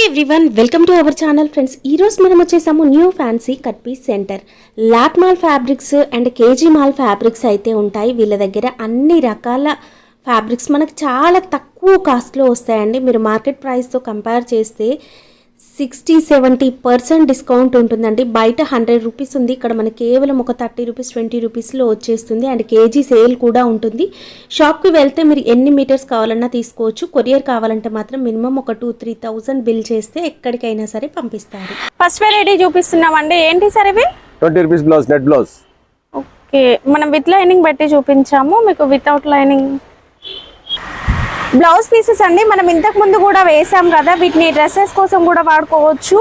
Hi everyone welcome to our channel friends ఈరోజు మనం వచ్చేసాము new fancy cut piece centre lot mall fabrics and KG mall fabrics అయితే ఉంటాయి. వీళ్ళ దగ్గర అన్ని రకాల ఫ్యాబ్రిక్స్ మనకు చాలా తక్కువ కాస్ట్లో వస్తాయండి. మీరు మార్కెట్ ప్రైస్తో కంపేర్ చేస్తే సిక్స్టీ సెవెంటీ పర్సెంట్ డిస్కౌంట్ ఉంటుందండి. బయట హండ్రెడ్ రూపీస్ ఉంది. ఇక్కడ మనకి కేవలం ఒక థర్టీ రూపీస్ ట్వంటీ రూపీస్లో వచ్చేస్తుంది. అండ్ కేజీ సేల్ కూడా ఉంటుంది. షాప్కి వెళ్తే మీరు ఎన్ని మీటర్స్ కావాలన్నా తీసుకోవచ్చు. కొరియర్ కావాలంటే మాత్రం మినిమం ఒక టూ త్రీ థౌజండ్ బిల్ చేస్తే ఎక్కడికైనా సరే పంపిస్తారు. ఫస్ట్ వెరైటీ చూపిస్తున్నామండి. ఏంటి సార్ ఇవి? Twenty rupees blouse net blouse. Okay. మనం విత్ లైనింగ్ పెట్టి చూపించాము. మీకు వితౌట్ లైనింగ్ బ్లౌజ్ పీసెస్ అండి. మనం ఇంతకు ముందు కూడా వేసాం కదా. వీటిని డ్రెస్సెస్ కోసం కూడా వాడుకోవచ్చు.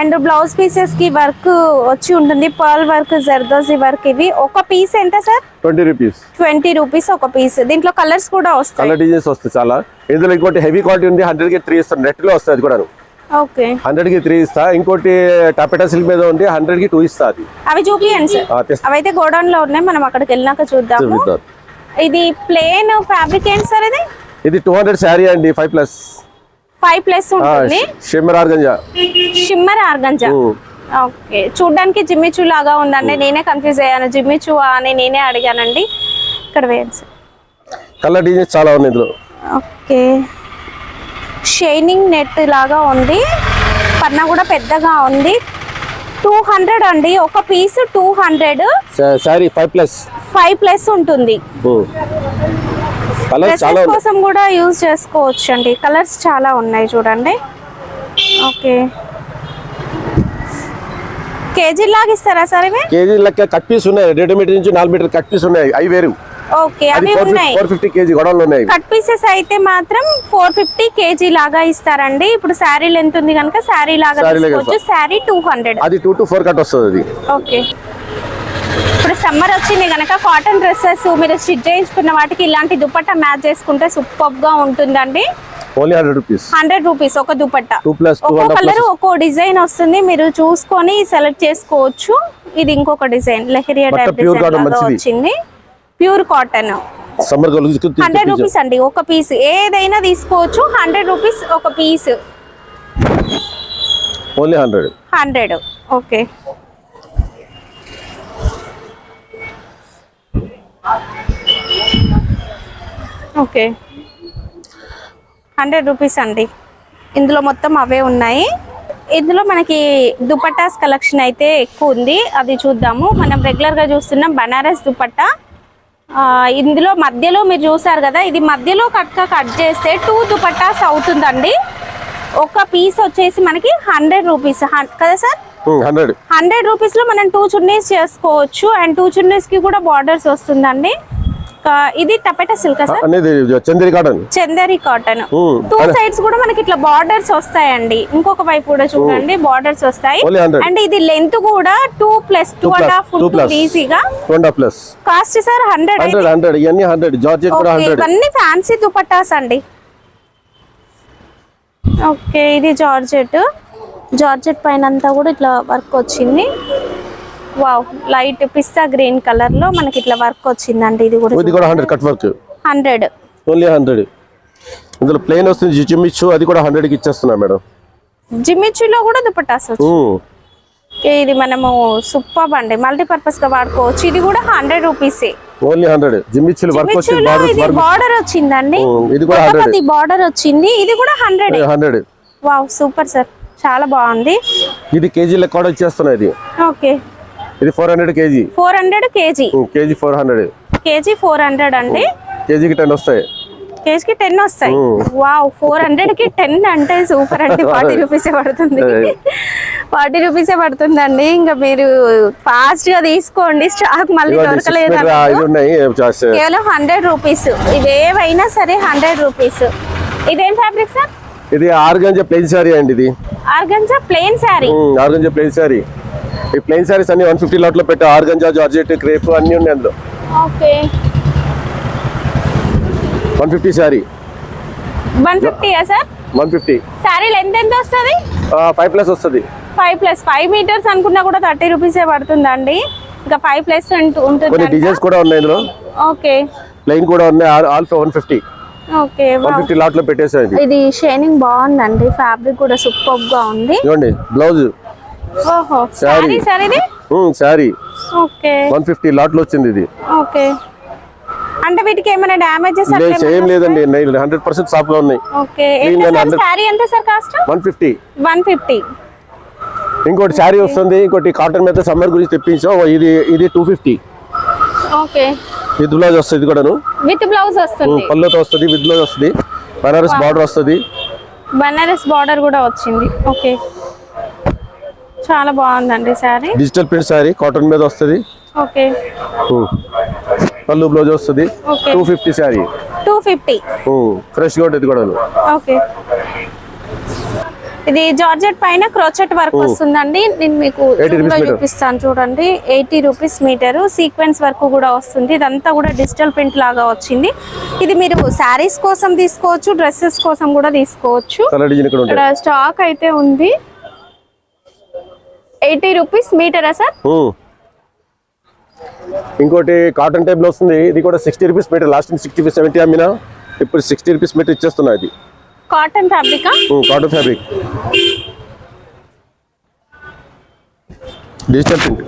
అండ్ బ్లౌజ్ పీసెస్కి వర్క్ వచ్చి ఉంటుంది. పర్ల్ వర్క్ జర్దోజీ వర్క్ ఇవి. ఒక పీస్ ఎంత sir? Twenty rupees. Twenty rupees ఒక పీస్. దీంట్లో కలర్స్ కూడా వస్తాయి. కలర్ డిజైన్స్ వస్తాయి చాలా. ఇందులో ఇంకోటి హెవీ క్వాలిటీ ఉంది. హండ్రెడ్కి త్రీ ఇస్తాను నెట్లో వస్తుంది కూడా ఓకే. హండ్రెడ్కి త్రీ ఇస్తా. ఇంకోటి టపెటా సిల్క్ మీద ఉంది. హండ్రెడ్కి టూ ఇస్తా అది. అవి చూపియండి సార్. తెస్తా. అవైతే గోడౌన్లో ఉన్నాయి. మనం అక్కడికి వెళ్ళినాక చూపిద్దాం. ఇది ప్లేన్ ఫ్యాబ్రిక్ ఏంటి సార్ ఇది? ఇది టూ హండ్రెడ్ శారీ అండి ఫైవ్ ప్లస్ ఫైవ్ ప్లస్ ఉంటుంది. Shimmer organza. Shimmer organza. Okay. చూడ్డానికి జిమ్మిచూ లాగా ఉందండి. నేనే కన్ఫ్యూజ్ అయ్యాను. జిమ్మిచూ అని నేనే అడిగానండి. ఇక్కడ వేయండి. సార్ కలర్ డిజైన్స్ చాలా ఉన్నాయి ఇందులో. ఓకే. షైనింగ్ నెట్ లాగా ఉంది. పన్న కూడా పెద్దగా ఉంది. టూ హండ్రెడ్ అండి. ఒక piece two hundred sari five plus five plus ఉంటుంది. చాలా కోసం కూడా యూజ్ చేసుకోవచ్చు అండి కలర్స్ చాలా ఉన్నాయి చూడండి. ఓకే కేజీ లాగా ఇస్తారా సార్ ఇవి? కేజీ లెక్క కట్ పీస్ ఉన్నాయి. రెండు మీటర్ నుంచి నాలుగు మీటర్ కట్ పీస్ ఉన్నాయి. అవి వేరు. ఓకే అవి ఉన్నాయి. ఫోర్ ఫిఫ్టీ కేజీ గొడవలు ఉన్నాయి. కట్ పీసెస్ అయితే మాత్రం ఫోర్ ఫిఫ్టీ కేజీ లాగా ఇస్తారండి. ఇప్పుడు శారీ లెంత్ ఉంది కనుక శారీ లాగా శారీ టూ హండ్రెడ్ అది టూ టు ఫోర్ కట్ వస్తుంది అది. ఓకే సమ్మర్ వచ్చింది కనుక కాటన్ డ్రెస్సెస్ మీరు స్టిచ్ చేయించుకున్న వాటికి ఇలాంటి దుపట్టా మ్యాచ్ చేసుకుంటే సూపర్గా ఉంటుందండి హండ్రెడ్ రూపీస్ ఒక దుపట్టా. ఒక్కో కలర్ ఒక్కో డిజైన్ వస్తుంది. మీరు చూసుకొని సెలెక్ట్ చేసుకోవచ్చు. ఇది ఇంకొక డిజైన్. Leheriya type design. వచ్చింది. ప్యూర్ కాటన్ హండ్రెడ్ రూపీస్ అండి. ఒక పీస్ ఏదైనా తీసుకోవచ్చు. హండ్రెడ్ రూపీస్ ఒక piece only hundred hundred okay okay. Hundred rupees అండి. ఇందులో మొత్తం అవే ఉన్నాయి. ఇందులో మనకి దుపట్టాస్ కలెక్షన్ అయితే ఎక్కువ ఉంది. అది చూద్దాము. మనం రెగ్యులర్గా చూస్తున్నాం బనారస్ దుపట్టా. ఇందులో మధ్యలో మీరు చూసారు కదా ఇది మధ్యలో కట్గా కట్ చేస్తే టూ దుపట్టాస్ అవుతుందండి. ఒక పీస్ వచ్చేసి మనకి హండ్రెడ్ రూపీస్. కదా సార్? హండ్రెడ్. హండ్రెడ్ రూపీస్లో మనం టూ చున్నీస్ చేసుకోవచ్చు. అండ్ టూ చున్నీస్కి కూడా బార్డర్స్ వస్తుందండి. ఇది taffeta silk Chanderi cotton. Chanderi cotton. Hmm. Two sides కూడా మనకి ఇట్లా బార్డర్స్ వస్తాయండి. ఇంకొక వైపు కూడా చూడండి బార్డర్స్ వస్తాయి. Only 100. అండ్ ఇది లెంత్ కూడా two plus two and half. ఈజీగా. Two and half plus cost sir hundred hundred hundred ఇవన్నీ హండ్రెడ్ జార్జెట్ కూడా హండ్రెడ్ ఇవన్నీ ఫ్యాన్సీ దుపట్టాస్ అండి. ఓకే ఇది జార్జెట్. జార్జెట్ పైన అంతా కూడా ఇట్లా వర్క్ వచ్చింది. వావ్ లైట్ పిస్తా గ్రీన్ కలర్లో మనకి ఇట్లా వర్క్ వచ్చిందండి. ఇది కూడా ఇది కూడా hundred cut work. Hundred. Only hundred. ఇందులో ప్లేన్ వస్తుంది జిమ్మిచ్చు అది కూడా హండ్రెడ్కి ఇచ్చేస్తున్నా మేడం. జిమ్మిచ్చులో కూడా దుపట్టాస్ వచ్చి ఇది మనము సూపర్ అండి. మల్టీపర్పస్గా వాడుకోవచ్చు. ఇది కూడా హండ్రెడ్ రూపీసే. Only hundred. జిమ్మిచ్చులు వర్క్ వచ్చింది. బార్డర్ వచ్చిందండి. ఇది కూడా బార్డర్ వచ్చింది. ఇది కూడా hundred. Hundred. Wow super sir. చాలా బాగుంది. ఇది కేజీ లెక్క కూడా ఇచ్చేస్తున్నా ఇది. ఓకే. ఇది four hundred KG. Four hundred KG. KG four hundred KG four hundred అండి. కేజీకి టెన్ వస్తాయి. కేజీకి టెన్ వస్తాయి. వావ్ ఫోర్ హండ్రెడ్కి టెన్ అంటే సూపర్ అండి. ఫార్టీ రూపీసే పడుతుంది. ఫార్టీ రూపీసే పడుతుందండి. ఇంకా మీరు ఫాస్ట్గా తీసుకోండి. స్టాక్ మళ్ళీ దొరకలేదు కేవలం హండ్రెడ్ రూపీస్ ఇవేవైనా సరే హండ్రెడ్ రూపీస్ ఇదేం ఫ్యాబ్రిక్ సార్? ఇది ఆర్గంజా ప్లెయిన్ శారీ అండి ఇది. Organza plain sari. Organza plain sari. ఈ ప్లెయిన్ శారీస్ అన్ని వన్ ఫిఫ్టీ లాట్లో పెట్టా ఆర్గంజా జార్జెట్ క్రేప్ అన్ని ఉన్నాయి అందులో. Okay. One fifty sari. One ఫిఫ్టీయా sir? One fifty sari length ఎంత వస్తుంది? ఫైవ్ ప్లస్ వస్తుంది. ఫైవ్ ప్లస్ ఫైవ్ మీటర్స్ అనుకున్నా కూడా థర్టీ రూపీసే పడుతుందండి. ఇంకా ఫైవ్ ప్లస్ కొన్ని ఉంటుంది డిజైన్స్ కూడా ఉన్నాయి ఇందులో. ఓకే. ప్లెయిన్ కూడా ఉన్నాయి all one fifty one fifty లాట్లో పెట్టేసాం ఇది. షైనింగ్ బాగుందండి ఫ్యాబ్రిక్ కూడా సూపర్గా ఉంది. ఇవ్వండి బ్లౌజ్. సారీ వన్ ఫిఫ్టీ లాట్లో వచ్చింది ఇది. ఓకే. అంటే వీటికి ఏమైనా డ్యామేజెస్ ఏం లేదండి. హండ్రెడ్ పర్సెంట్గా ఉన్నాయి. సార్ ఎంత sir cost? One fifty one fifty ఇంకోటి శారీ వస్తుంది ఇంకోటి కాటన్ మీద సమ్మర్ గురించి తెప్పించాం ఇది ఇది two fifty okay. With blouse వస్తుంది ఇది కూడాను? విత్ బ్లౌజ్ వస్తుంది. పళ్ళుతో వస్తుంది విత్ బ్లౌజ్ వస్తుంది. బనారస్ బార్డర్ వస్తుంది. బనారస్ బార్డర్ కూడా వచ్చింది. ఓకే. చాలా బాగుందండి sari. Digital print sari cotton మీద వస్తుంది. ఓకే. పళ్ళు బ్లౌజ్ వస్తుంది. Two fifty sari. Two fifty. ఫ్రెష్గా ఉంటుంది కూడా ఓకే. ఇది జార్జెట్ పైన క్రోచెట్ వర్క్ వస్తుందండి. నేను మీకు 80 zoom లో rupees meter. చూపిస్తాను చూడండి. Eighty rupees metre. Sequence work కూడా వస్తుంది. ఇదంతా కూడా డిజిటల్ ప్రింట్ లాగా వచ్చింది. ఇది మీరు శారీస్ కోసం తీసుకోవచ్చు డ్రెస్సెస్ కోసం కూడా తీసుకోవచ్చు. స్టాక్ అయితే ఉంది. ఎయిటీ రూపీస్ మీటరా సార్. ఇంకోటి కాటన్ టైప్లో వస్తుంది. ఇది కూడా sixty rupees metre. Last sixty seventy అమ్మినా ఇప్పుడు సిక్స్టీ రూపీస్ మీటర్ ఇచ్చేస్తున్నా ఇది. Cotton ఫ్యాబ్రికా? Cotton fabric. Digital print.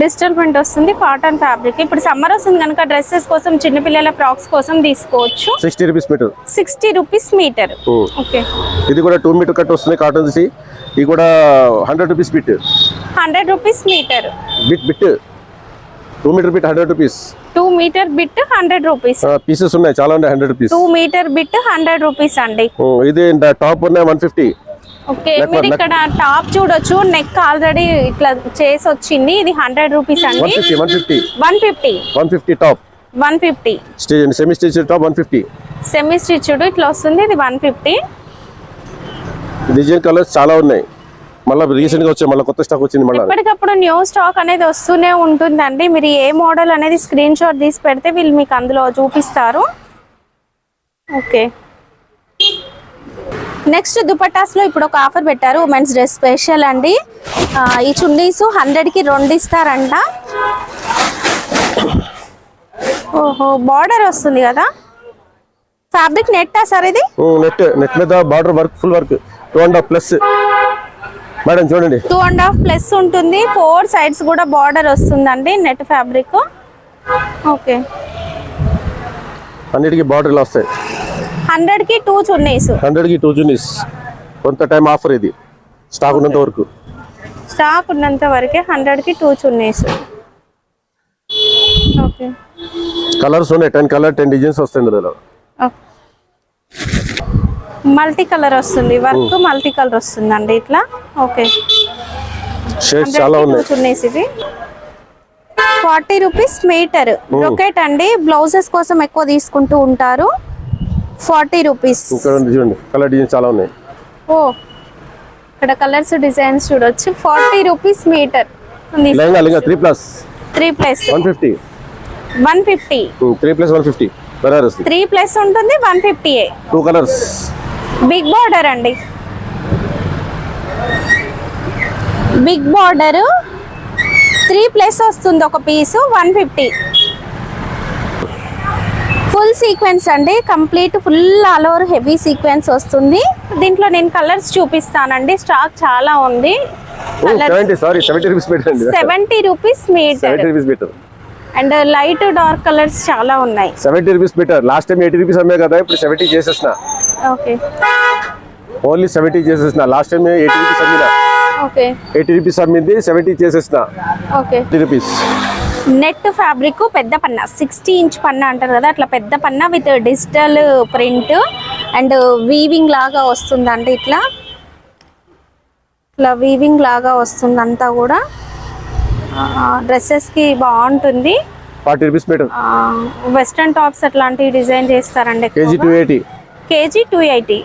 Digital print వస్తుంది కాటన్ ఫ్యాబ్రిక్. ఇప్పుడు సమ్మర్ వస్తుంది కనుక డ్రెస్సెస్ కోసం చిన్నపిల్లల ఫ్రాక్స్ కోసం తీసుకోవచ్చు. Sixty rupees metre. Sixty rupees metre. Okay. ఇది కూడా టూ మీటర్ కట్ వస్తుంది కాటన్ ఇది కూడా hundred rupees bit. Hundred rupees metre. Bit bit. Two metre bit hundred rupees two metre bit hundred rupees pieces ఉన్నాయి. చాలా ఉన్నాయి hundred rupees two metre bit hundred rupees అండి. ఇది టాప్ ఉన్నాయి one fifty okay మీరు. ఇక్కడ టాప్ చూడొచ్చు. Neck already ఇట్లా చేసి వచ్చింది. ఇది హండ్రెడ్ రూపీస్ అండి. One fifty one fifty one fifty top one fifty semi stage top one fifty semi stitched ఇట్లా వస్తుంది. ఇది వన్ ఫిఫ్టీ డిజైన్ కలర్స్ చాలా ఉన్నాయి. మళ్ళీ రీసెంట్గా వచ్చాయి మళ్ళీ కొత్త స్టాక్ వచ్చింది మళ్ళీ. ఎప్పటికప్పుడు న్యూ స్టాక్ అనేది వస్తూనే ఉంటుందండి. మీరు ఏ మోడల్ అనేది స్క్రీన్ షాట్ తీసి పెడితే వీళ్ళు మీకు అందులో చూపిస్తారు. ఓకే. నెక్స్ట్ దుపట్టాస్లో ఇప్పుడు ఒక ఆఫర్ పెట్టారు. ఉమెన్స్ డ్రెస్ స్పెషల్ అండి. ఈ చున్నీస్ హండ్రెడ్కి రెండు ఇస్తారంట. ఓహో బార్డర్ వస్తుంది కదా? ఫ్యాబ్రిక్ నెట్టా సార్ ఇది? నెట్ నెట్ మీద border work full work two and half plus madam చూడండి. టూ అండ్ హాఫ్ ప్లస్ ఉంటుంది. ఫోర్ సైడ్స్ కూడా బార్డర్ వస్తుందండి నెట్ ఫ్యాబ్రిక్ ఓకే అన్నిటికీ బార్డర్ ఇలా వస్తాయి. హండ్రెడ్కి టూ చున్నీస్. హండ్రెడ్కి టూ జూనిస్ కొంత టైం ఆఫర్ ఇది. స్టాక్ ఉన్నంత వరకు. స్టాక్ ఉన్నంత వరకే హండ్రెడ్కి టూ చున్నీస్. ఓకే కలర్స్ ఉన్నాయి. టెన్ కలర్ టెన్ డిజైన్స్ వస్తాయి ఇందులో. మల్టీ కలర్ వస్తుంది వర్క్ మల్టీ కలర్ వస్తుందండి ఇట్లా. ఓకే. షేడ్స్ చాలా ఉన్నాయి. ఇవి. Forty rupees metre. బ్రొకెట్ అండి. బ్లౌజెస్ కోసం ఎక్కువ తీసుకుంటూ ఉంటారు. Forty rupees. కలర్ డిజైన్స్ చాలా ఉన్నాయి. ఓ. ఇక్కడ కలర్స్ డిజైన్స్ చూడొచ్చు. Forty rupees metre. Three plus three plus one fifty. One fifty three plus one fifty three plus ఉంటుంది one fifty two colours big border అండి. బిగ్ బార్డర్ త్రీ ప్లస్ వస్తుంది ఒక piece one fifty. Full sequence అండి complete full all over heavy sequence వస్తుంది. దీంట్లో నేను colours చూపిస్తానండి stock చాలా ఉంది. Seventy rupees metre. And light dark colours చాలా ఉన్నాయి. Seventy rupees better last time eighty rupees అమ్మే కదా ఇప్పుడు సెవెంటీ చేసేసిన. ఓకే. ఓన్లీ సెవెంటీ చేసేసిన. లాస్ట్ టైం ఎయిటీ రూపీస్ అమ్మిన. ఓకే. ఎయిటీ రూపీస్ అమ్మింది సెవెంటీ చేసేసిన. Okay. Eighty rupees. Net fabric పెద్ద పన్న సిక్స్టీ ఇంచ్ పన్న అంటారు కదా అట్లా పెద్ద పన్న with digital print and weaving లాగా వస్తుందండి ఇట్లా. ఇట్లా వీవింగ్ లాగా వస్తుంది అంతా కూడా. డ్రెస్సెస్కి బాగుంటుంది. Forty rupees better western tops అట్లాంటివి డిజైన్ చేస్తారండి KG two eighty KG two eighty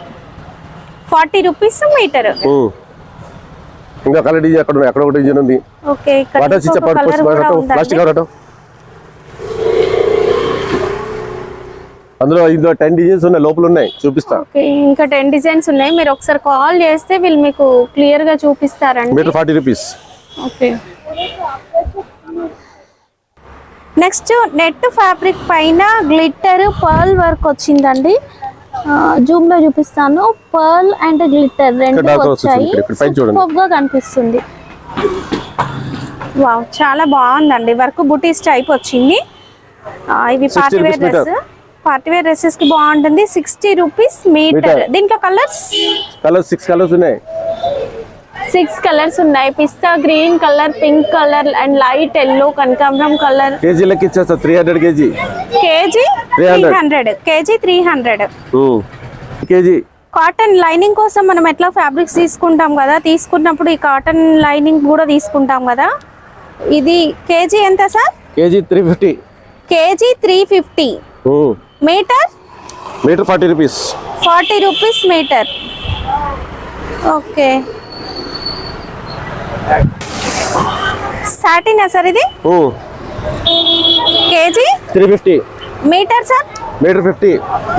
forty rupees metre. ఇంకా కలర్ డిజైన్ అక్కడ అక్కడ ఒక డిజైన్ ఉంది. ఓకే వాటర్ కలర్ కూడా ప్లాస్టిక్ కవర్ అందులో ఇందులో టెన్ డిజైన్స్ ఉన్నాయి. లోపల ఉన్నాయి. చూపిస్తా. ఓకే ఇంకా టెన్ డిజైన్స్ ఉన్నాయి. మీరు ఒకసారి కాల్ చేస్తే వీళ్ళు మీకు క్లియర్గా చూపిస్తారండి. Metre forty rupees. Okay. Next net fabric పైన గ్లిట్టర్ పర్ల్ వర్క్ వచ్చిందండి. జూమ్లో చూపిస్తాను. పర్ల్ అండ్ గ్లిట్టర్ రెండు వచ్చాయి. గా కనిపిస్తుంది. వావ్ చాలా బాగుందండి. వర్క్ బుటీస్ టైప్ వచ్చింది. 60 party wear dress. Party wear డ్రెస్సెస్కి బాగుంటుంది. Sixty rupees metre. దీంట్లో కలర్స్? కలర్స్ సిక్స్ కలర్స్ ఉన్నాయి. సిక్స్ కలర్స్ ఉన్నాయి. పిస్తా green colour pink colour and light yellow కనకాంబరం కలర్. కేజీ లెక్క ఇచ్చేస్తా three hundred KG. KG? Three 300. Hundred KG three hundred KG. Cotton lining కోసం మనం ఎట్లా ఫ్యాబ్రిక్స్ తీసుకుంటాం కదా? తీసుకున్నప్పుడు ఈ కాటన్ లైనింగ్ కూడా తీసుకుంటాం కదా? ఇది కేజీ ఎంత sir? KG three fifty KG three fifty metre? Metre forty rupees forty rupees metre. Okay. సాటినా sir ఇది? KG? Three fifty. Metre sir? Metre fifty.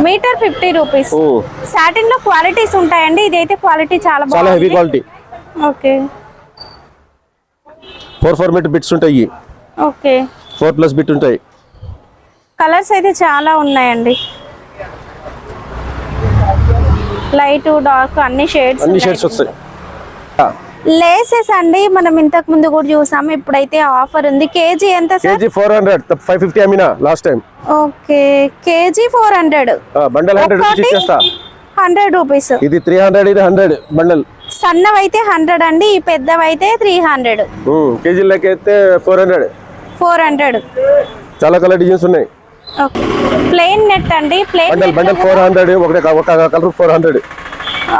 Metre fifty rupees. సాటిన్లో qualities ఉంటాయండి. ఇదైతే క్వాలిటీ చాలా చాలా heavy quality okay four four metre bits ఉంటాయి. Okay four plus bit ఉంటాయి. Colours అయితే చాలా ఉన్నాయండి. లైట్ డార్క్ అన్ని షేడ్స్ అన్ని షేడ్స్ వస్తాయి. లేసెస్ అండి మనం ఇంతకు ముందు కూడా చూసాము ఇప్పుడైతే ఆఫర్ ఉంది. కేజీ ఎంత sir? KG four hundred. Five fifty అమ్మినా last time. Okay. KG four hundred. Bundle hundred ఇచ్చేస్తా. Hundred rupees. ఇది త్రీ హండ్రెడ్ ఇది హండ్రెడ్ బండల్. సన్నవైతే హండ్రెడ్ అండి ఈ పెద్దవైతే త్రీ హండ్రెడ్. కేజీ లెక్క అయితే ఫోర్ హండ్రెడ్. Four hundred. చాలా కలర్ డిజైన్స్ ఉన్నాయి. ఓకే. ప్లెయిన్ నెట్ అండి plain bundle bundle four hundred ఒకటే ఒక colour four hundred.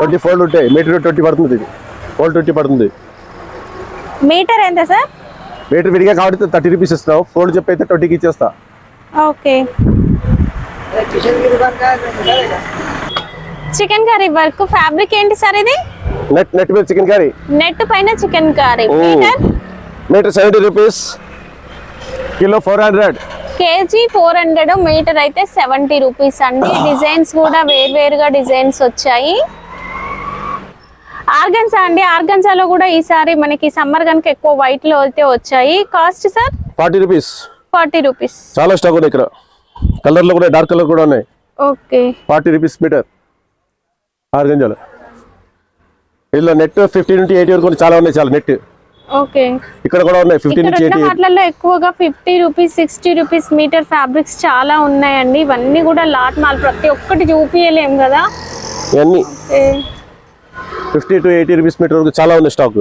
Twenty four ఉంటాయి మీటర్ ట్వంటీ పడుతుంది ఇది. ఫోర్ ట్వంటీ పడుతుంది. మీటర్ ఎంత సార్? మీటర్ విడిగా కాబట్టి థర్టీ రూపీస్ ఇస్తావు ఫోర్ చెప్పి అయితే ట్వంటీకి ఇచ్చేస్తా. Okay. Chikankari work fabric ఏంటి సార్ ఇది? నెట్ నెట్ మీద చికెన్ కర్రీ. నెట్ పైన chikankari. Metre? Metre seventy rupees. Kilo four hundred. KG four hundred metre అయితే సెవెంటీ రూపీస్ అండి. డిజైన్స్ కూడా వేరువేరుగా డిజైన్స్ వచ్చాయి. ఆర్గన్సా అండి? ఆర్గన్సాలో కూడా ఈసారి మనకి సమ్మర్ కనుక ఎక్కువ వైట్లో అయితే వచ్చాయి. Cost sir? Forty rupees. Forty rupees. చాలా స్టాక్ ఉన్నాయి ఇక్కడ. కలర్లో కూడా డార్క్ కలర్ కూడా ఉన్నాయి. ఓకే. Forty rupees metre. ఆరు గంజాలు ఇందులో నెట్ ఫిఫ్టీ నుండి ఎయిటీ వరకు చాలా ఉన్నాయి చాలా నెట్. ఓకే. ఇక్కడ కూడా ఉన్నాయి ఫిఫ్టీ ఇక్కడ నుంచి ఉన్న ఎయిటీ. వాటిలలో ఎక్కువగా fifty rupees sixty rupees metre fabrics చాలా ఉన్నాయండి. ఇవన్నీ కూడా లాట్ మాల్ ప్రతి ఒక్కటి చూపించలేం కదా? ఇవన్నీ. Fifty to eighty rupees metre వరకు చాలా ఉన్నాయి స్టాక్.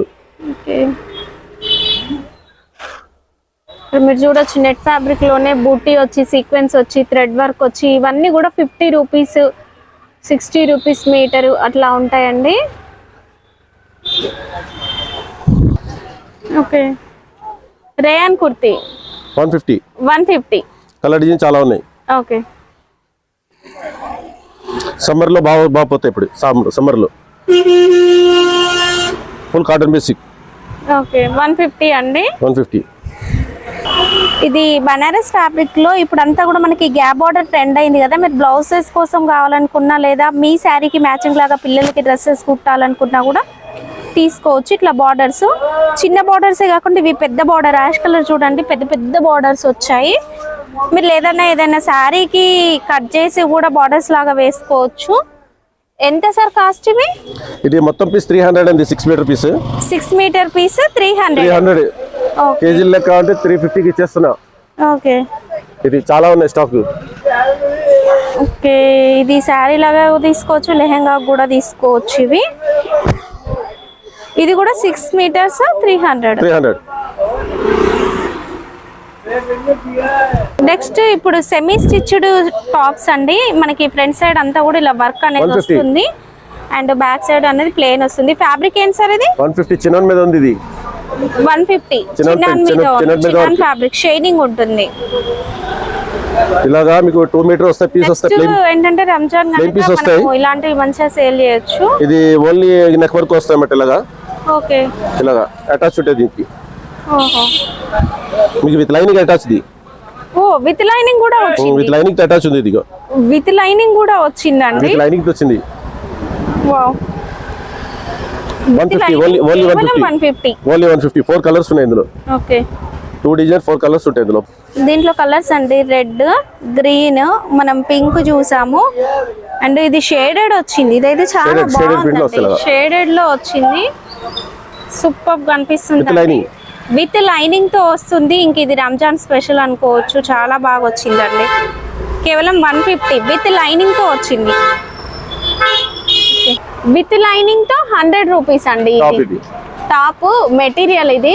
మీరు చూడొచ్చు నెట్ ఫ్యాబ్రిక్లోనే బూటీ వచ్చి సీక్వెన్స్ వచ్చి థ్రెడ్ వర్క్ వచ్చి ఇవన్నీ కూడా fifty rupees sixty rupees metre అట్లా ఉంటాయండి. Okay. Rayon kurti. One fifty. One fifty. Colour design చాలా ఉన్నాయి. ఓకే. సమ్మర్లో బాగా బాగా పోతాయి ఇప్పుడు సమ్మర్ సమ్మర్లో. Full cotton basic okay one fifty అండి. One fifty. ఇది బనారస్ ఫ్యాబ్రిక్లో ఇప్పుడు అంతా కూడా మనకి గ్యాప్ బార్డర్ ట్రెండ్ అయింది కదా మీరు బ్లౌజెస్ కోసం కావాలనుకున్నా లేదా మీ శారీకి మ్యాచింగ్ లాగా పిల్లలకి డ్రెస్సెస్ కుట్టాలనుకున్నా కూడా తీసుకోవచ్చు ఇట్లా బార్డర్స్. చిన్న బార్డర్సే కాకుండా ఇవి పెద్ద బార్డర్ యాష్ కలర్ చూడండి పెద్ద పెద్ద బార్డర్స్ వచ్చాయి. మీరు లేదన్నా ఏదైనా శారీకి కట్ చేసి కూడా బార్డర్స్ లాగా వేసుకోవచ్చు. ఎంత సార్ కాస్ట్ ఇవి? ఇది మొత్తం పీస్ త్రీ హండ్రెడ్ అండి six metre piece six metre piece three three hundred hundred okay KG లెక్క అంటే త్రీ ఫిఫ్టీకి ఇచ్చేస్తున్నా. ఓకే ఇది చాలా ఉన్నాయి స్టాక్ ఓకే ఇది శారీ లాగా తీసుకోవచ్చు లెహెంగా కూడా తీసుకోవచ్చు ఇవి. ఇది కూడా six metres three hundred three hundred next ఇప్పుడు సెమీ స్టిచ్డ్ టాప్స్ అండి. మనకి ఫ్రంట్ సైడ్ అంతా కూడా ఇలా వర్క్ అనేది 150. వస్తుంది. అండ్ బ్యాక్ సైడ్ అనేది ప్లేన్ వస్తుంది. ఫ్యాబ్రిక్ ఏంటి సార్ ఇది? వన్ ఫిఫ్టీ చిన్న మీద ఉంది ఇది. One fifty. చిన్న మీద. ఫ్యాబ్రిక్. షైనింగ్ ఉంటుంది. ఇలాగా మీకు టూ మీటర్ వస్తాయి పీస్ వస్తాయి ప్లేన్ ఏంటంటే రంజాన్ piece వస్తాయి. ఇలాంటివి మంచిగా సేల్ చేయొచ్చు. ఇది ఓన్లీ నెక్ వరకు వస్తాయి అన్నమాట ఇలాగా. ఓకే. ఇలాగా. అటాచ్ ఉంటుంది దీనికి. ఓహో. మీకు విత్ లైనింగ్ అటాచ్ ఇది. ఓ విత్ లైనింగ్ కూడా వచ్చింది. విత్ లైనింగ్ అటాచ్ ఉంది ఇది విత్ లైనింగ్ కూడా వచ్చిందండి? విత్ లైనింగ్ వచ్చింది. వావ్ ఫోర్ కలర్స్ ఉన్నాయి ఇందులో. Okay two design four colours ఉంటాయి ఇందులో. దీంట్లో కలర్స్ అండి రెడ్ గ్రీన్ మనం పింక్ చూసాము. అండ్ ఇది షేడెడ్ వచ్చింది. ఇదైతే చాలా బాగుంది. షేడెడ్లో వచ్చింది. సూపర్ కనిపిస్తుంది. విత్ లైనింగ్తో వస్తుంది. ఇంక ఇది రంజాన్ స్పెషల్ అనుకోవచ్చు. చాలా బాగా వచ్చిందండి. కేవలం వన్ ఫిఫ్టీ. విత్ లైనింగ్తో వచ్చింది. విత్ లైనింగ్తో హండ్రెడ్ రూపీస్ అండి ఇది. ఇది. టాప్ మెటీరియల్ ఇది.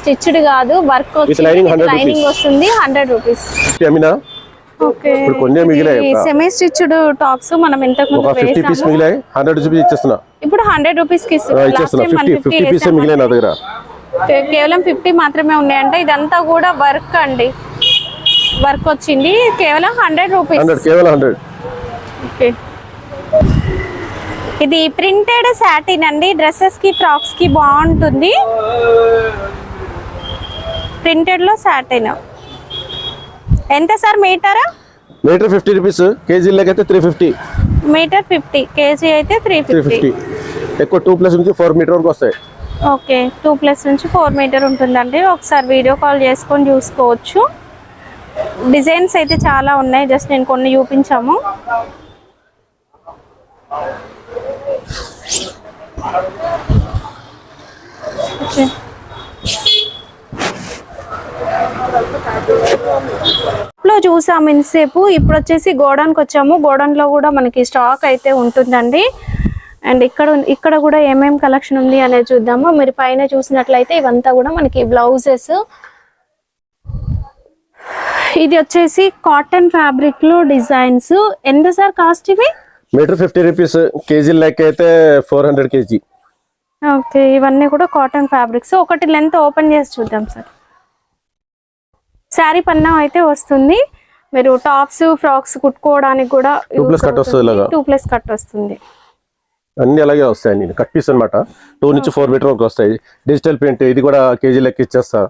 స్టిచ్డ్ కాదు. వర్క్ వచ్చి lining 100 లైనింగ్. వస్తుంది. Hundred rupees. Semi stitched tops మనం ఇంతకు ముందు వేసాము. ఇప్పుడు హండ్రెడ్ రూపీస్కి ఆ, కేవలం ఫిఫ్టీ మాత్రమే ఉన్నాయంటే ఇదంతా కూడా వర్క్ అండి. వర్క్ వచ్చింది. కేవలం హండ్రెడ్ రూపీస్. హండ్రెడ్ కేవలం హండ్రెడ్. ఓకే. ఇది ప్రింటెడ్ సాటిన్ అండి. డ్రెస్సెస్కి ఫ్రాక్స్కి బాగుంటుంది. ప్రింటెడ్లో సాటిన్. ఎంత sir metre? Metre fifty rupees. KG లెక్క అయితే three fifty. Metre fifty. KG అయితే త్రీ ఫిఫ్టీ. ఎక్కువ టూ ప్లస్ నుంచి ఫోర్ మీటర్ వరకు వస్తాయి. ఓకే టూ ప్లస్ నుంచి ఫోర్ మీటర్ ఉంటుందండి. ఒకసారి వీడియో కాల్ చేసుకొని చూసుకోవచ్చు. డిజైన్స్ అయితే చాలా ఉన్నాయి జస్ట్ నేను కొన్ని చూపించాము. ఓకే. లో చూసాము ఇంతసేపు. ఇప్పుడు వచ్చేసి గోడౌన్కి వచ్చాము. గోడౌన్లో కూడా మనకి స్టాక్ అయితే ఉంటుందండి. అండ్ ఇక్కడ ఇక్కడ కూడా ఏమేం కలెక్షన్ ఉంది అనేది చూద్దాము. మీరు పైన చూసినట్లయితే ఇవంతా కూడా మనకి బ్లౌజెస్. ఇది వచ్చేసి కాటన్ ఫ్యాబ్రిక్లో డిజైన్స్. ఎంత సార్ కాస్ట్ ఇవి? మీటర్ ఫిఫ్టీ రూపీస్ కేజీ లెక్క అయితే ఫోర్ హండ్రెడ్ కేజీ. ఓకే ఇవన్నీ కూడా కాటన్ ఫ్యాబ్రిక్స్. ఒకటి లెంత్ ఓపెన్ చేసి చూద్దాం సార్. శారీ పన్నా అయితే వస్తుంది. మీరు టాప్స్ ఫ్రాక్స్ కుట్టుకోవడానికి కూడా. టూ ప్లస్ కట్ వస్తుంది. అన్ని అలాగే వస్తాయి నేను కట్ పీస్ అనమాట టూ నుంచి ఫోర్ మీటర్ వరకు వస్తాయి. డిజిటల్ ప్రింట్ ఇది కూడా కేజీ లెక్క ఇచ్చేస్తా.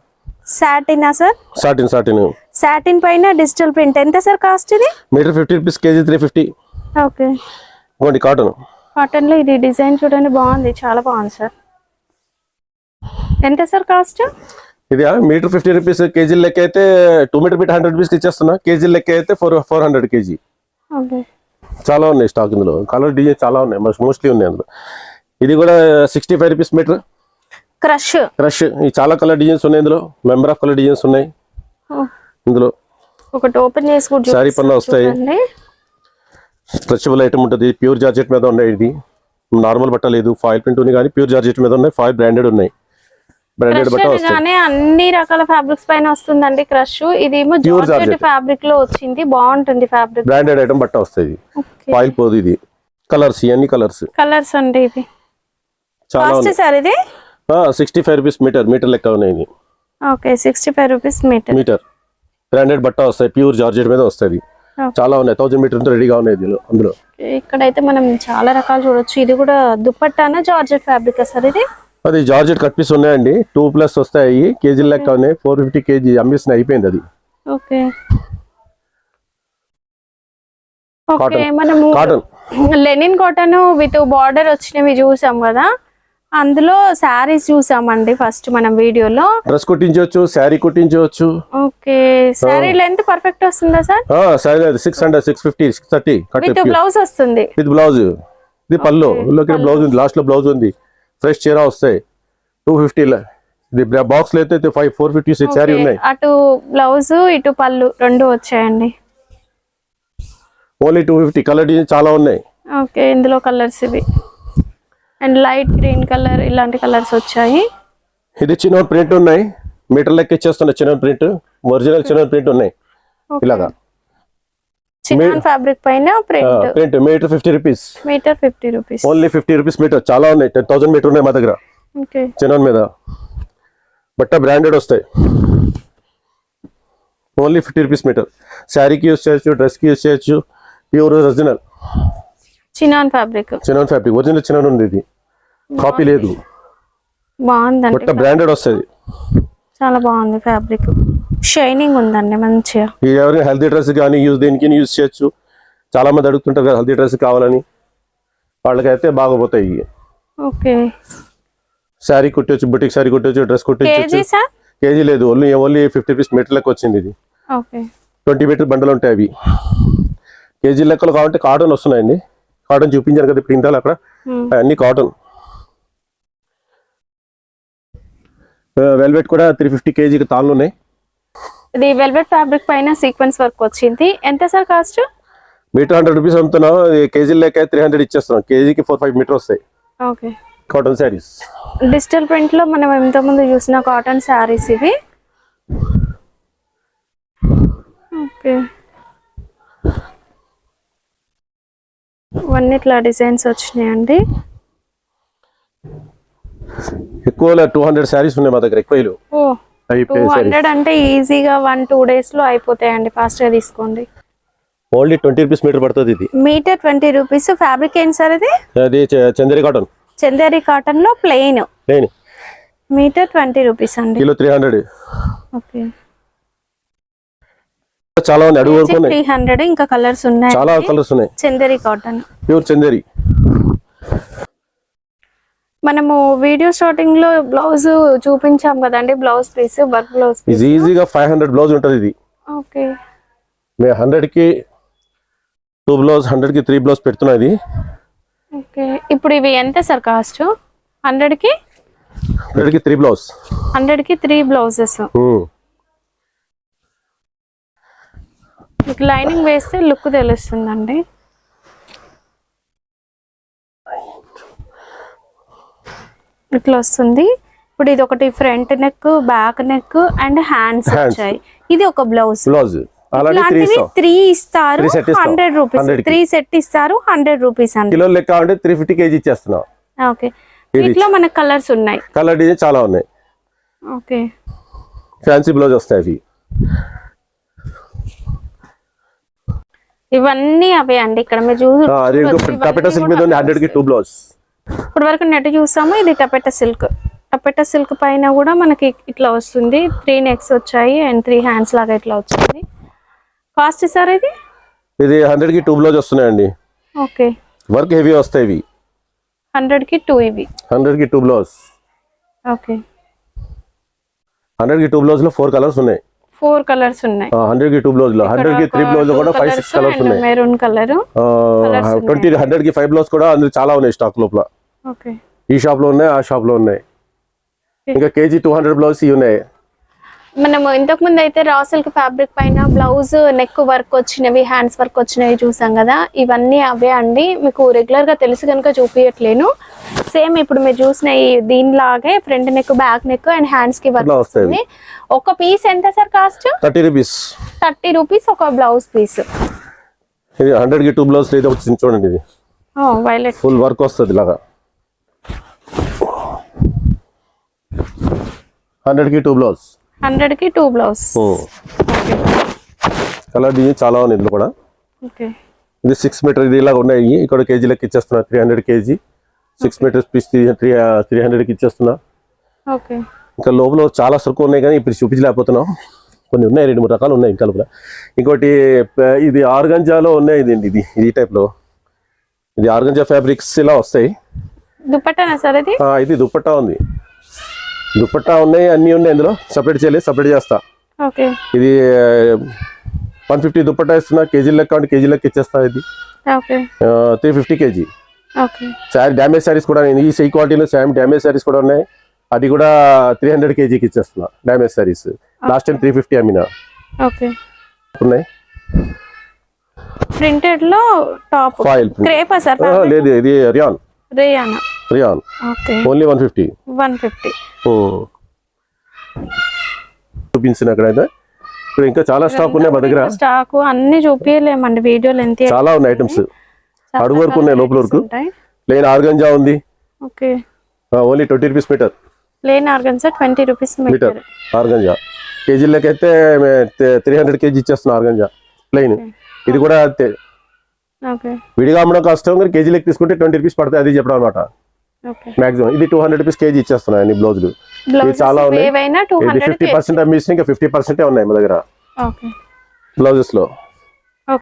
సాటినా సార్? సాటిన్ సాటిన్ సాటిన్ పైన డిజిటల్ ప్రింట్ ఎంత సార్ కాస్ట్ ఇది? Metre fifty rupees KG three fifty okay. ఇంకోటి కాటన్ కాటన్లో ఇది డిజైన్ చూడండి బాగుంది. చాలా బాగుంది సార్. ఎంత సార్ కాస్ట్ ఇది మీటర్ ఫిఫ్టీ రూపీస్ కేజీ లెక్క అయితే టూ మీటర్ మీటర్ హండ్రెడ్ రూపీస్కి ఇచ్చేస్తున్నా. కేజీ లెక్క అయితే four four hundred KG. Okay. చాలా ఉన్నాయి స్టాక్ ఇందులో. కలర్ డిజైన్ చాలా ఉన్నాయి. మోస్ట్లీ ఉన్నాయి అందులో. ఇది కూడా sixty five rupees metre crush crush ఈ చాలా కలర్ డిజైన్స్ ఉన్నాయి ఇందులో. మెంబర్ ఆఫ్ కలర్ డిజైన్స్ ఉన్నాయి ఇందులో. ఒకటి ఓపెన్ చేసి కూడా శారీ పన్నా వస్తాయి. స్ట్రెచబుల్ ఐటమ్ ఉంటుంది. ప్యూర్ జార్జెట్ మీద ఉన్నాయి ఇది. నార్మల్ బట్ట లేదు. ఫాయిల్ ప్రింట్ ఉంది కానీ ప్యూర్ జార్జెట్ మీద ఉన్నాయి. ఫాయిల్ బ్రాండెడ్ ఉన్నాయి. బ్రాండెడ్ బట్ట అన్ని రకాల ఫ్యాబ్రిక్స్ పైన వస్తుందండి క్రష్ ఇదేమో Pure జార్జెట్ georgette. ఫ్యాబ్రిక్లో వచ్చింది. బాగుంటుంది ఫ్యాబ్రిక్ బ్రాండెడ్ ఐటమ్ బట్ట వస్తాయి. ఓకే ఫాయిల్ పోదు ఇది. కలర్స్ ఇవన్నీ కలర్స్ కలర్స్ అండి ఇది. కాస్ట్ సార్ ఇది? Sixty five rupees metre metre లెక్క ఉన్నాయి ఇది okay sixty five rupees metre metre branded బట్ట వస్తాయి. ప్యూర్ జార్జెట్ మీద వస్తుంది. చాలా ఉన్నాయి. థౌసండ్ మీటర్ రెడీగా ఉన్నాయి దీనిలో అందులో. ఇక్కడైతే మనం చాలా రకాలు చూడొచ్చు. ఇది కూడా దుప్పట్టానా జార్జెట్ ఫ్యాబ్రిక్ సార్ ఇది? అది జార్జెట్ కట్ పీస్ ఉన్నాయండి. టూ ప్లస్ వస్తాయి. కేజీ లెక్క ఉన్నాయి. ఫోర్ ఫిఫ్టీ కేజీ అమ్మేసిన అయిపోయింది అది. Cotton linen cotton with border వచ్చినవి చూసాం కదా. అందులో శారీస్ చూసామండి ఫస్ట్ మనం వీడియోలో. డ్రెస్ కుట్టించవచ్చు శారీ కుట్టించవచ్చు. ఓకే. శారీ లెంత్ పర్ఫెక్ట్ వస్తుందా sir? Sari six hundred six fifty six thirty with blouse వస్తుంది. ఇది బ్లౌజ్ ఇది పళ్ళు. బ్లౌజ్ ఉంది. లాస్ట్లో బ్లౌజ్ ఉంది. ఫ్రెష్ చీర వస్తాయి. టూ ఫిఫ్టీ ఇది బాక్స్లో అయితే five four fifty six sari ఉన్నాయి. అటు బ్లౌజ్ ఇటు పళ్ళు రెండు వచ్చాయండి. Only two fifty colour design చాలా ఉన్నాయి. ఓకే ఇందులో కలర్స్ ఇవి. అండ్ లైట్ గ్రీన్ కలర్ ఇలాంటి కలర్స్ వచ్చాయి. ఇది చిన్న ప్రింట్ ఉన్నాయి. మీటర్ లెక్క ఇచ్చేస్తున్నా చిన్న ప్రింట్ ఒరిజినల్ చిన్న ప్రింట్ ఉన్నాయి ఇలాగా. చిన్న ఫ్యాబ్రిక్ పైన print print metre fifty rupees. Metre fifty rupees. Only fifty rupees metre. చాలా ఉన్నాయి. టెన్ థౌసండ్ మీటర్ ఉన్నాయి మా దగ్గర. చిన్న మీద. బట్ట బ్రాండెడ్ వస్తాయి. Only fifty rupees metre. శారీకి యూస్ చేయొచ్చు డ్రెస్కి యూస్ చేయొచ్చు. ప్యూర్ ఒరిజినల్ చినాన్ ఫ్యాబ్రిక్ చిన్న ఫ్యాబ్రిక్ ఒరిజినల్ చిన్న ఉంది ఇది. కాపీ లేదు. బాగుందండి బట్ట బ్రాండెడ్ వస్తుంది. చాలా బాగుంది ఫ్యాబ్రిక్ షైనింగ్ ఉందండి మంచిగా. ఇది హెల్తీ డ్రెస్ కానీ యూజ్ దేనికి యూజ్ చేయొచ్చు. చాలా మంది అడుగుతుంటారు కదా హెల్తీ డ్రెస్ కావాలని. వాళ్ళకైతే బాగపోతాయి ఓకే. శారీ కుట్టొచ్చు బుటిక్ శారీ కుట్టొచ్చు డ్రెస్ కుట్టొచ్చు. KG sir? కేజీ లేదు only only fifty rupees metre లెక్క వచ్చింది ఇది. ఓకే. ట్వంటీ మీటర్ బండలు ఉంటాయి అవి. కేజీ లెక్కలు కావాలంటే కాటన్ వస్తున్నాయండి. కాటన్ చూపించాను కదా ఇప్పుడు ఇందాలు అక్కడ. అన్ని కాటన్. వెల్వెట్ కూడా త్రీ ఫిఫ్టీ కేజీకి తాళ్ళు ఉన్నాయి. ఇది వెల్వెట్ ఫ్యాబ్రిక్ పైన సీక్వెన్స్ వర్క్ వచ్చింది. ఎంత sir cost metre hundred rupees అమ్ముతున్నాం. కేజీ లెక్క త్రీ హండ్రెడ్ ఇచ్చేస్తున్నాం. కేజీకి ఫోర్ ఫైవ్ మీటర్ వస్తాయి. ఓకే కాటన్ శారీస్ డిజిటల్ ప్రింట్లో మనం ఇంతకుముందు చూసిన కాటన్ శారీస్ ఇవి. ఓకే ఇవన్నీ ఇట్లా డిజైన్స్ వచ్చినాయండి. ఎక్కువ టూ హండ్రెడ్ శారీస్ ఉన్నాయి మా దగ్గర ఎక్కువ టూ హండ్రెడ్ అంటే ఈజీగా వన్ టూ డేస్లో అయిపోతాయండి. ఫాస్ట్గా తీసుకోండి. ఓన్లీ ట్వంటీ రూపీస్ మీటర్ పడుతుంది ఇది. Metre twenty rupees. ఫ్యాబ్రిక్ ఏంటి సార్ ఇది? అది చందేరి కాటన్. చందేరి కాటన్లో ప్లెయిన్. లేని మీటర్ ట్వంటీ రూపీస్ అండి. Kilo three hundred. ఓకే. చాలా ఉన్నాయి అడుగు త్రీ హండ్రెడ్ ఇంకా కలర్స్ ఉన్నాయి. చాలా కలర్స్ ఉన్నాయి. చందేరి కాటన్. ప్యూర్ చందేరి. మనము వీడియో స్టార్టింగ్లో బ్లౌజ్ చూపించాం కదండి blouse piece work blouse piece ఇది ఈజీగా ఫైవ్ హండ్రెడ్ బ్లౌజ్ ఉంటుంది ఇది. ఓకే మేము హండ్రెడ్కి టూ బ్లౌజ్ హండ్రెడ్కి త్రీ బ్లౌజ్ పెడుతున్నా ఇది. ఓకే ఇప్పుడు ఇవి ఎంత సార్ కాస్ట్ హండ్రెడ్కి? హండ్రెడ్కి త్రీ బ్లౌజ్ హండ్రెడ్కి త్రీ బ్లౌజెస్ లైనింగ్ వేస్తే లుక్ తెలుస్తుందండి. ఇట్లా వస్తుంది. ఇప్పుడు ఇది ఒకటి front neck back neck and hands. వచ్చాయి. ఇది ఒక బ్లౌజ్ బ్లౌజ్ త్రీ ఇస్తారు. హండ్రెడ్ రూపీస్ 100 కి. త్రీ సెట్ ఇస్తారు హండ్రెడ్ రూపీస్ అండి. కిలో లెక్క అంటే త్రీ ఫిఫ్టీ కేజీ ఇచ్చేస్తున్నాం. ఓకే. వీటిలో మనకు కలర్స్ ఉన్నాయి. కలర్ డిజైన్ చాలా ఉన్నాయి. ఓకే. ఫ్యాన్సీ బ్లౌజ్ వస్తాయి అవి. ఇవన్నీ అవే అండి. ఇక్కడ మీరు చూసి మీద హండ్రెడ్కి టూ బ్లౌజ్ ఇప్పుడు వరకు నెట్ చూసాము. ఇది టపెటా సిల్క్. టపెటా సిల్క్ పైన కూడా మనకి ఇట్లా వస్తుంది. త్రీ నెక్స్ వచ్చాయి అండ్ త్రీ హ్యాండ్స్ లాగా ఇట్లా వచ్చింది. కాస్ట్ సార్ ఇది? ఇది హండ్రెడ్కి టూ బ్లౌజ్ వస్తున్నాయండి. ఓకే. వర్క్ హెవీ వస్తాయి ఇవి. హండ్రెడ్కి టూ ఇవి. హండ్రెడ్కి టూ బ్లౌజ్. ఓకే. హండ్రెడ్కి టూ బ్లౌజ్లో ఫోర్ కలర్స్ ఉన్నాయి. ఫోర్ కలర్స్ ఉన్నాయి. హండ్రెడ్కి టూ బ్లౌజ్లో హండ్రెడ్కి త్రీ బ్లౌజ్ కూడా ఫైవ్ సిక్స్ కలర్స్ ఉన్నాయి. Maroon colour. ట్వంటీ హండ్రెడ్కి ఫైవ్ బ్లౌజ్ కూడా అందులో చాలా ఉన్నాయి స్టాక్ లోపల. ఈ షాప్లో ఉన్నాయి ఆ షాప్లో ఉన్నాయి ఇంకా కేజీ టూ హండ్రెడ్ బ్లౌజ్ ఇవి ఉన్నాయి. మనము ఇంతకు ముందు అయితే రా సిల్క్ ఫ్యాబ్రిక్ పైన బ్లౌజ్ నెక్ వర్క్ వచ్చినవి హ్యాండ్స్ వర్క్ వచ్చినవి చూసాం కదా. ఇవన్నీ అవే అండి. మీకు రెగ్యులర్గా తెలుసు కనుక చూపించట్లేను సేమ్ ఇప్పుడు మీరు చూసిన ఈ దీనిలాగే front neck back neck and హ్యాండ్స్కి వర్క్ వస్తుంది. ఒక పీస్ ఎంత sir cost? Thirty rupees. Thirty rupees ఒక బ్లౌజ్ పీస్. ఇది హండ్రెడ్కి టూ బ్లౌజ్ చూడండి ఇది. ఫుల్ వర్క్ వస్తుంది ఇలాగా. హండ్రెడ్కి టూ బ్లౌజ్? హండ్రెడ్కి టూ బ్లౌజ్. కలర్ డిజైన్ చాలా ఉన్నాయి ఇందులో కూడా. ఇది సిక్స్ మీటర్ ఇది ఇలాగ ఉన్నాయి. ఇక్కడ కేజీ లెక్క ఇచ్చేస్తున్నా three hundred KG. Six metres piece three three హండ్రెడ్కి ఇచ్చేస్తున్నా. ఇంకా లోపల చాలా సరుకు ఉన్నాయి కానీ ఇప్పుడు చూపించలేకపోతున్నాం. కొన్ని ఉన్నాయి రెండు మూడు రకాలు ఉన్నాయి ఇంకా లోపల. ఇంకోటి ఇది ఆర్గంజాలో ఉన్నాయి ఇది ఇది? ఈ టైప్లో. ఇది ఆర్గంజా ఫ్యాబ్రిక్స్ ఇలా వస్తాయి. దుపట్టానా సార్ ఇది? దుప్పట్టా ఉంది. దుప్పట్టా ఉన్నాయి అన్నీ ఉన్నాయి ఇందులో. సపరేట్ చేయలేదు సపరేట్ చేస్తా. ఇది వన్ ఫిఫ్టీ దుప్పట్టా ఇస్తున్నా కేజీ లెక్క అంటే కేజీ లెక్క ఇచ్చేస్తా ఇది. Three fifty KG. Sari damage saris కూడా ఈ సై క్వాలిటీలో సేమ్ డ్యామేజ్ శారీస్ కూడా ఉన్నాయి. అది కూడా త్రీ హండ్రెడ్ కేజీకి ఇచ్చేస్తున్నా damage saris last time three fifty అమ్మినా. ఉన్నాయి. ప్రింటెడ్లో టాప్ ఫాయిల్ క్రేపా సార్ లేదు ఇది rayon రేయానా rayon only one fifty? One fifty. చూపించిన అక్కడైతే. ఇక్కడ ఇంకా చాలా స్టాక్ ఉన్నాయి మా దగ్గర. స్టాక్ అన్ని చూపించలేమండి వీడియోలు ఎంత చాలా ఉన్నాయి ఐటమ్స్. అడుగు వరకు ఉన్నాయి లోపల వరకు. ప్లెయిన్ ఆర్గంజా ఉంది. Okay. Only twenty rupees meter. Plain organza twenty rupees meter. Organza. KG లెక్కైతే three hundred KG ఇచ్చేస్తున్నా ఆర్గంజా. ప్లెయిన్ ఇది కూడా విడిగా అమ్మడం కష్టం కానీ కేజీ లెక్క తీసుకుంటే ట్వంటీ రూపీస్ పడుతుంది అది చెప్పడం అనమాట మాక్సిమం ఇది టూ హండ్రెడ్ రూపీస్ కేజీ ఇచ్చేస్తున్నాయి బ్లౌజులు. బ్లౌజ్ చాలా ఉన్నాయి. ఫిఫ్టీ పర్సెంట్ అమ్మేసి ఇంకా ఫిఫ్టీ పర్సెంటే ఉన్నాయి మా దగ్గర. బ్లౌజెస్లో.